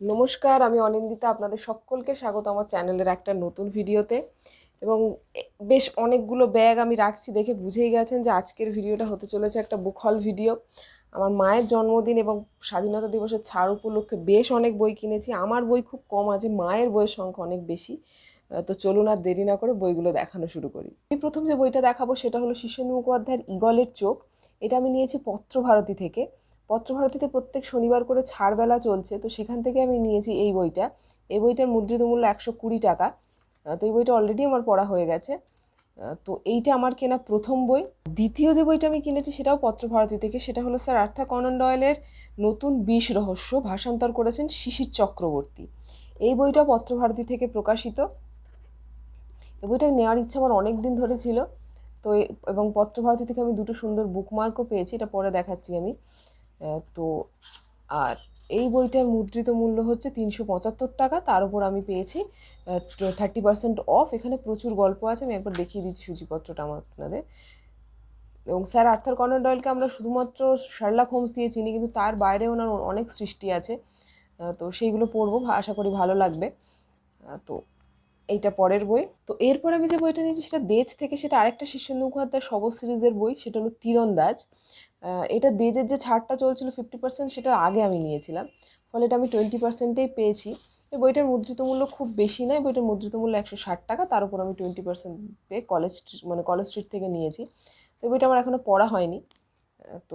নমস্কার, আমি অনিন্দিতা। আপনাদের সকলকে স্বাগত আমার চ্যানেলের একটা নতুন ভিডিওতে। এবং বেশ অনেকগুলো ব্যাগ আমি রাখছি দেখে বুঝেই গেছেন যে আজকের ভিডিওটা হতে চলেছে একটা বুক হল ভিডিও। আমার মায়ের জন্মদিন এবং স্বাধীনতা দিবসের ছাড় উপলক্ষে বেশ অনেক বই কিনেছি। আমার বই খুব কম আছে, মায়ের বইয়ের সংখ্যা অনেক বেশি। তো চলুন আর দেরি না করে বইগুলো দেখানো শুরু করি। আমি প্রথম যে বইটা দেখাবো সেটা হলো শীর্ষেন্দু মুখোপাধ্যায়ের ইগলের চোখ। এটা আমি নিয়েছি পত্রভারতী থেকে। পত্রভারতীতে প্রত্যেক শনিবার করে ছাড়বেলা চলছে, তো সেখান থেকে আমি নিয়েছি এই বইটা। এই বইটার মুদ্রিত মূল্য একশো কুড়ি টাকা। তো এই বইটা অলরেডি আমার পড়া হয়ে গেছে। তো এইটা আমার কেনা প্রথম বই। দ্বিতীয় যে বইটা আমি কিনেছি সেটাও পত্রভারতী থেকে, সেটা হলো স্যার আর্থা কনন ডয়েলের নতুন বিষ রহস্য, ভাষান্তর করেছেন শিশির চক্রবর্তী। এই বইটা পত্রভারতী থেকে প্রকাশিত। এই বইটা নেওয়ার ইচ্ছা আমার অনেক দিন ধরে ছিল। তো এবং পত্রভারতী থেকে আমি দুটো সুন্দর বুকমার্কও পেয়েছি, এটা পরে দেখাচ্ছি আমি। তো আর এই বইটার মুদ্রিত মূল্য হচ্ছে তিনশো পঁচাত্তর টাকা। তার উপর আমি পেয়েছি থার্টি পার্সেন্ট অফ এখানে প্রচুর গল্প আছে, আমি একবার দেখিয়ে দিচ্ছি সূচিপত্রটা আমার আপনাদের। এবং স্যার আর্থার কর্নার ডয়েলকে আমরা শুধুমাত্র শার্লাক হোমস দিয়ে চিনি, কিন্তু তার বাইরে ওনার অনেক সৃষ্টি আছে। তো সেইগুলো পড়ব আশা করি ভালো লাগবে। তো এইটা পরের বই। তো এরপর আমি যে বইটা নিয়েছি সেটা দেজ থেকে সেটা আরেকটা শীর্ষেন্দু মুখোপাধ্যায় সব সিরিজের বই, সেটা হলো তীরন্দাজ। এটা দেজের যে ছাড়টা চলছিল ফিফটি পার্সেন্ট সেটা আগে আমি নিয়েছিলাম। ফলে এটা আমি টোয়েন্টি পার্সেন্টেই পেয়েছি। এই বইটার মুদ্রিত মূল্য খুব বেশি নয়, বইটার মুদ্রিত মূল্য একশো ষাট টাকা, তার উপর আমি টোয়েন্টি পার্সেন্ট পেয়ে কলেজ মানে কলেজ স্ট্রিট থেকে নিয়েছি। তো বইটা আমার এখনও পড়া হয়নি।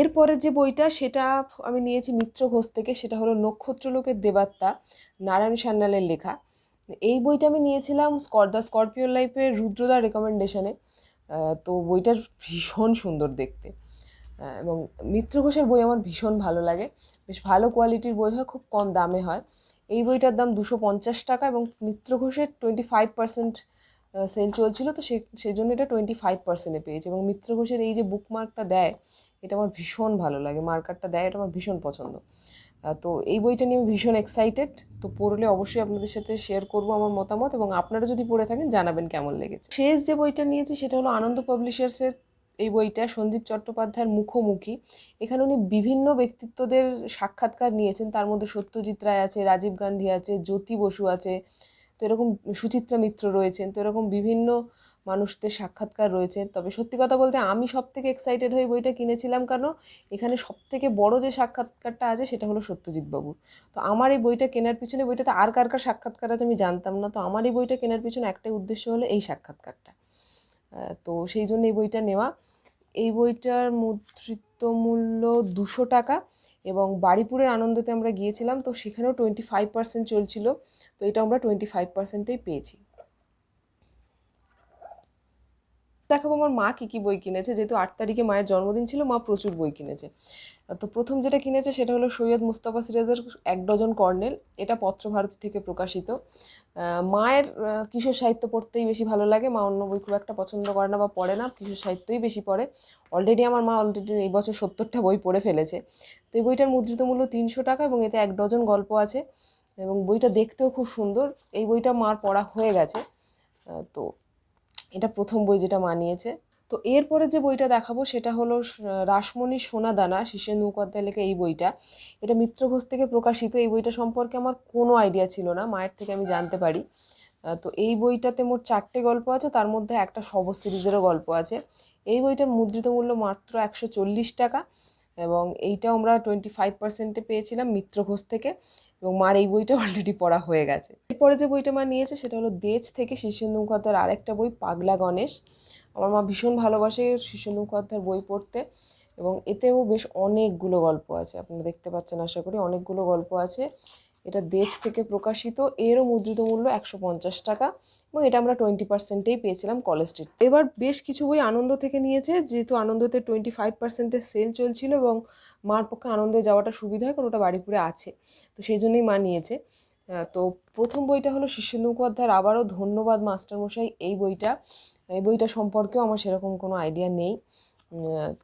এরপরে যে বইটা সেটা আমি নিয়েছি মিত্র ঘোষ থেকে, সেটা হলো নক্ষত্রলোকের দেবাত্মা, নারায়ণ সান্যালের লেখা। এই বইটা আমি নিয়েছিলাম স্কর, দ্য স্করপিও লাইফের রুদ্রদার রেকমেন্ডেশনে তো বইটার ভীষণ সুন্দর দেখতে। এবং মিত্র ঘোষের বই আমার ভীষণ ভালো লাগে। বেশ ভালো কোয়ালিটির বই হয়, খুব কম দামে হয়। এই বইটার দাম দুশো পঞ্চাশ টাকা এবং মিত্র ঘোষের টোয়েন্টি ফাইভ পার্সেন্ট সেল চলছিল, তো সে সেই জন্য এটা টোয়েন্টি ফাইভ পার্সেন্টে পেয়েছে। এবং মিত্র ঘোষের এই যে বুকমার্কটা দেয়, এটা আমার ভীষণ ভালো লাগে। মার্কারটা দেয়, এটা আমার ভীষণ পছন্দ। তো এই বইটা নিয়ে আমি ভীষণ এক্সাইটেড তো পড়লে অবশ্যই আপনাদের সাথে শেয়ার করব আমার মতামত এবং আপনারা যদি পড়ে থাকেন, জানাবেন কেমন লেগেছে। শেষ যে বইটা নিয়েছি, সেটা হলো আনন্দ পাবলিশার্সের এই বইটা, সন্দীপ চট্টোপাধ্যায়ের মুখোমুখি। এখানে উনি বিভিন্ন ব্যক্তিত্বদের সাক্ষাৎকার নিয়েছেন। তার মধ্যে সত্যজিৎ রায় আছে, রাজীব গান্ধী আছে, জ্যোতি বসু আছে। তো এরকম সুচিত্রা মিত্র রয়েছেন। তো এরকম বিভিন্ন মানুষদের সাক্ষাৎকার রয়েছে। তবে সত্যি কথা বলতে আমি সব থেকে এক্সাইটেড হয়ে বইটা কিনেছিলাম কারণ এখানে সব থেকে বড় যে সাক্ষাৎকারটা আছে সেটা হলো সত্যজিৎ বাবুর তো আমার এই বইটা কেনার পিছনে বইটাতে আর কার কার সাক্ষাৎকার আছে আমি জানতাম না। তো আমার এই বইটা কেনার পিছনে একটাই উদ্দেশ্য হলো এই সাক্ষাৎকারটা। তো সেই জন্য এই বইটা নেওয়া। এই বইটার মুদ্রিত মূল্য দুশো টাকা এবং বাড়িপুরের আনন্দতে আমরা গিয়েছিলাম। তো সেখানেও টোয়েন্টি ফাইভ পার্সেন্ট চলছিল। তো এটা আমরা টোয়েন্টি ফাইভ পার্সেন্টেই পেয়েছি। দেখাবো আমার মা কী কী বই কিনেছে, যেহেতু আট তারিখে মায়ের জন্মদিন ছিল, মা প্রচুর বই কিনেছে। তো প্রথম যেটা কিনেছে সেটা হলো সৈয়দ মুস্তাফা সিরাজের এক ডজন কর্নেল, এটা পত্রভারতী থেকে প্রকাশিত। মায়ের কিশোর সাহিত্য পড়তেই বেশি ভালো লাগে, মা অন্য বই খুব একটা পছন্দ করে না বা পড়ে না, কিশোর সাহিত্যই বেশি পড়ে। অলরেডি আমার মা অলরেডি এই বছর সত্তরটা বই পড়ে ফেলেছে। তো এই বইটার মুদ্রিত মূল্য তিনশো টাকা এবং এতে এক ডজন গল্প আছে। এবং বইটা দেখতেও খুব সুন্দর। এই বইটা মার পড়া হয়ে গেছে। তো এটা প্রথম বই যেটা মানিয়েছে তো এরপরে যে বইটা দেখাবো সেটা হলো রাসমণির সোনাদানা শীর্ষেন্দু মুখোপাধ্যায় লেখা এই বইটা। এটা মিত্র ঘোষ থেকে প্রকাশিত। এই বইটা সম্পর্কে আমার কোনো আইডিয়া ছিল না, মায়ের থেকে আমি জানতে পারি। তো এই বইটাতে মোট চারটে গল্প আছে, তার মধ্যে একটা সব সিরিজেরও গল্প আছে। এই বইটার মুদ্রিত মূল্য মাত্র একশো চল্লিশ টাকা এবং এইটাও আমরা টোয়েন্টি ফাইভ পার্সেন্টে পেয়েছিলাম মিত্র ঘোষ থেকে। এবং মার এই বইটা অলরেডি পড়া হয়ে গেছে। এরপরে যে বইটা মা নিয়েছে সেটা হলো দেজ থেকে শীর্ষেন্দু মুখোপাধ্যায়ের আরেকটা বই, পাগলা গণেশ। আমার মা ভীষণ ভালোবাসে শীর্ষেন্দু মুখোপাধ্যায়ের বই পড়তে এবং এতেও বেশ অনেকগুলো গল্প আছে। আপনারা দেখতে পাচ্ছেন আশা করি অনেকগুলো গল্প আছে। এটা দেশ থেকে প্রকাশিত, এরও মুদ্রিত মূল্য একশো পঞ্চাশ টাকা এবং এটা আমরা টোয়েন্টি পার্সেন্টেই পেয়েছিলাম কলেজ স্ট্রিট। এবার বেশ কিছু বই আনন্দ থেকে নিয়েছে, যেহেতু আনন্দতে টোয়েন্টি ফাইভ পার্সেন্টের সেল চলছিল এবং মার পক্ষে আনন্দে যাওয়াটা সুবিধা হয়, কারণ ওটা বাড়িপুরে আছে। তো সেই জন্যই মা নিয়েছে। তো প্রথম বইটা হলো শীর্ষেন্দু মুখোপাধ্যায়ের আবারও ধন্যবাদ মাস্টারমশাই, এই বইটা। এই বইটা সম্পর্কেও আমার সেরকম কোনো আইডিয়া নেই।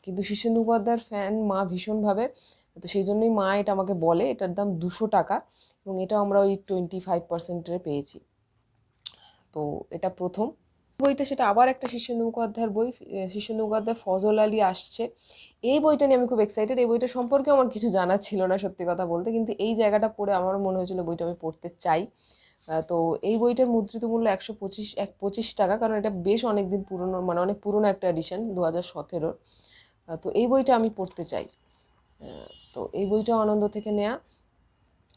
কিন্তু শীর্ষেন্দু মুখোপাধ্যায়ের ফ্যান মা ভীষণভাবে। তো সেই জন্যই মা এটা আমাকে বলে, এটার দাম দুশো টাকা এবং এটা আমরা ওই টোয়েন্টি ফাইভ পার্সেন্টের পেয়েছি। তো এটা প্রথম। বইটা সেটা আবার একটা শীর্ষেন্দু মুখোপাধ্যায়ের বই শীর্ষেন্দু মুখোপাধ্যায় ফজল আলী আসছে। এই বইটা নিয়ে আমি খুব এক্সাইটেড এই বইটা সম্পর্কে আমার কিছু জানা ছিল না সত্যি কথা বলতে, কিন্তু এই জায়গাটা পড়ে আমার মনে হয়েছিল বইটা আমি পড়তে চাই। তো এই বইটার মুদ্রিত মূল্য একশো পঁচিশ এক পঁচিশ টাকা, কারণ এটা বেশ অনেক দিন পুরনো মানে অনেক পুরনো একটা এডিশন দু হাজার সতেরোর তো এই বইটা আমি পড়তে চাই। তো এই বইটাও আনন্দ থেকে নেয়া।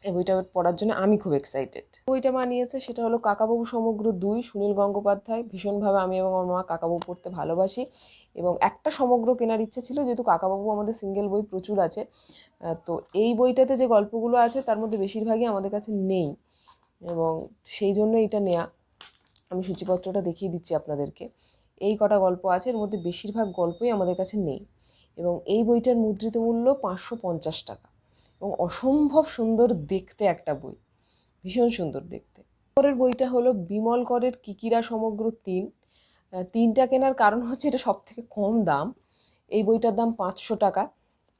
এই বইটা পড়ার জন্য আমি খুব এক্সাইটেড বইটা বানিয়েছে সেটা হলো কাকাবাবু সমগ্র দুই, সুনীল গঙ্গোপাধ্যায়। ভীষণভাবে আমি এবং আমার মা কাকাবাবু পড়তে ভালোবাসি এবং একটা সমগ্র কেনার ইচ্ছে ছিল, যেহেতু কাকাবাবু আমাদের সিঙ্গেল বই প্রচুর আছে। তো এই বইটাতে যে গল্পগুলো আছে, তার মধ্যে বেশিরভাগই আমাদের কাছে নেই এবং সেই জন্য এটা নেয়া। আমি সূচিপত্রটা দেখিয়ে দিচ্ছি আপনাদেরকে। এই কটা গল্প আছে, এর মধ্যে বেশিরভাগ গল্পই আমাদের কাছে নেই। এবং এই বইটার মুদ্রিত মূল্য পাঁচশো পঞ্চাশ টাকা। এবং অসম্ভব সুন্দর দেখতে একটা বই। ভীষণ সুন্দর দেখতে। পরের বইটা হলো বিমল করের কিকিরা সমগ্র তিন। তিনটা কেনার কারণ হচ্ছে এটা সব থেকে কম দাম। এই বইটার দাম পাঁচশো টাকা।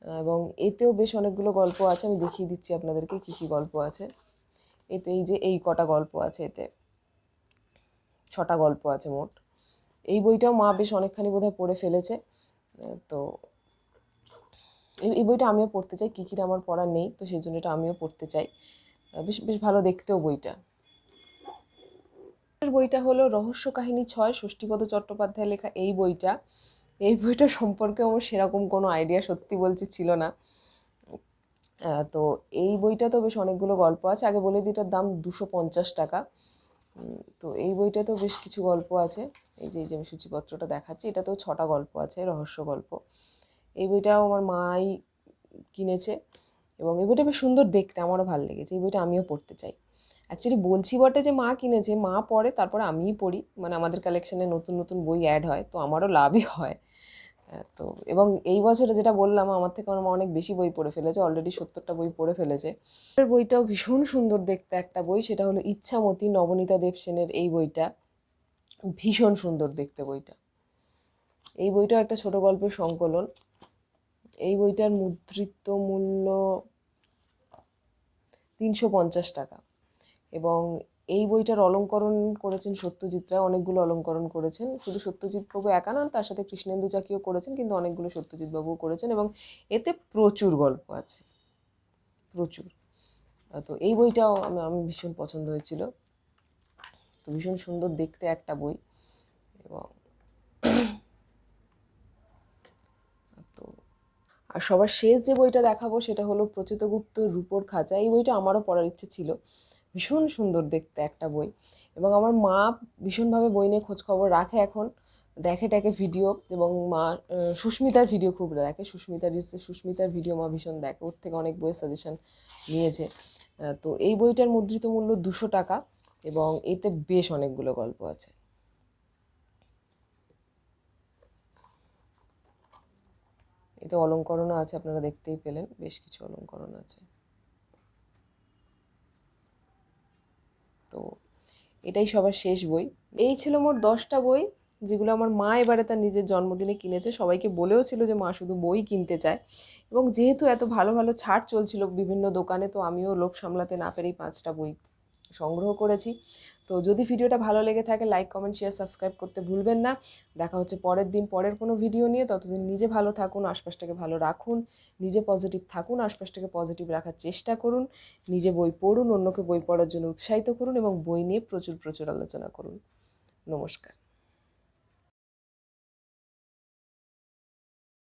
এবং এতেও বেশ অনেকগুলো গল্প আছে। আমি দেখিয়ে দিচ্ছি আপনাদেরকে কী কী গল্প আছে। এতে এই যে এই কটা গল্প আছে এতে। ছটা গল্প আছে মোট। এই বইটাও মা বেশ অনেকখানি বোধহয় পড়ে ফেলেছে। তো এই- বইটা আমিও পড়তে চাই কিকির আমার পড়া নেই, তো সেই জন্য এটা আমিও পড়তে চাই। বেশ বেশ ভালো দেখতেও বইটা। বইটা হলো রহস্য কাহিনী ছয়, ষষ্ঠীপদ চট্টোপাধ্যায় লেখা এই বইটা। এই বইটা সম্পর্কে আমার সেরকম কোনো আইডিয়া সত্যি বলছি ছিল না। তো এই বইটা তো বেশ অনেকগুলো গল্প আছে। আগে বলে দিই এটার দাম দুশো পঞ্চাশ টাকা। তো এই বইটাতেও বেশ কিছু গল্প আছে। এই যে যে আমি সূচিপত্রটা দেখাচ্ছি, এটাতেও ছটা গল্প আছে, রহস্য গল্প। এই বইটাও আমার মাই কিনেছে এবং এই বইটা বেশ সুন্দর দেখতে, আমারও ভালো লেগেছে। এই বইটা আমিও পড়তে চাই। অ্যাকচুয়ালি বলছি বটে যে মা কিনেছে, মা পড়ে, তারপরে আমিই পড়ি। মানে আমাদের কালেকশানে নতুন নতুন বই অ্যাড হয়, তো আমারও লাভই হয়। তো এবং এই বছরে যেটা বললাম, আমার থেকে আমার মা অনেক বেশি বই পড়ে ফেলেছে অলরেডি সত্তরটা বই পড়ে ফেলেছে। বইটাও ভীষণ সুন্দর দেখতে একটা বই, সেটা হলো ইচ্ছামতি নবনীতা দেবসেনের এই বইটা। ভীষণ সুন্দর দেখতে বইটা। এই বইটাও একটা ছোট গল্পের সংকলন। এই বইটার মুদ্রিত মূল্য তিনশো পঞ্চাশ টাকা। এবং এই বইটার অলঙ্করণ করেছেন সত্যজিৎ রায়, অনেকগুলো অলঙ্করণ করেছেন। শুধু সত্যজিৎ বাবু একা নন, তার সাথে কৃষ্ণেন্দু চাকিও করেছেন, কিন্তু অনেকগুলো সত্যজিৎ বাবুও করেছেন এবং এতে প্রচুর গল্প আছে। প্রচুর। তো এই বইটাও আমি আমি ভীষণ পছন্দ হয়েছিল। তো ভীষণ সুন্দর দেখতে একটা বই। এবং আর সবার শেষ যে বইটা দেখাবো সেটা হলো প্রচিতগুপ্ত রূপোর খাঁচা। এই বইটা আমারও পড়ার ইচ্ছে ছিল। ভীষণ সুন্দর দেখতে একটা বই। এবং আমার মা ভীষণভাবে বই নিয়ে খোঁজখবর রাখে এখন। দেখে টাকে ভিডিও এবং মা সুস্মিতার ভিডিও খুব দেখে। সুস্মিতার সুস্মিতার ভিডিও মা ভীষণ দেখে। ওর থেকে অনেক বইয়ের সাজেশন নিয়েছে। তো এই বইটার মুদ্রিত মূল্য দুশো টাকা এবং এতে বেশ অনেকগুলো গল্প আছে। এতে অলঙ্করণও আছে, আপনারা দেখতেই পেলেন, বেশ কিছু অলঙ্করণ আছে। তো এটাই সবার শেষ বই। এই ছিল মোট দশটা বই, যেগুলো আমার মা এবারে তার নিজের জন্মদিনে কিনেছে। সবাইকে বলেও ছিল যে মা শুধু বই কিনতে চায়। এবং যেহেতু এত ভালো ভালো ছাড় চলছিল বিভিন্ন দোকানে, তো আমিও লোক সামলাতে না পেরেই পাঁচটা বই সংগ্রহ করেছি। তো যদি ভিডিওটা ভালো লেগে থাকে লাইক কমেন্ট শেয়ার সাবস্ক্রাইব করতে ভুলবেন না। দেখা হচ্ছে পরের দিন, পরের কোনো ভিডিও নিয়ে। ততদিন নিজে ভালো থাকুন, আশপাশটাকে ভালো রাখুন। নিজে পজিটিভ থাকুন, আশপাশটাকে পজিটিভ রাখার চেষ্টা করুন। নিজে বই পড়ুন, অন্যকে বই পড়ার জন্য উৎসাহিত করুন এবং বই নিয়ে প্রচুর প্রচুর আলোচনা করুন। নমস্কার।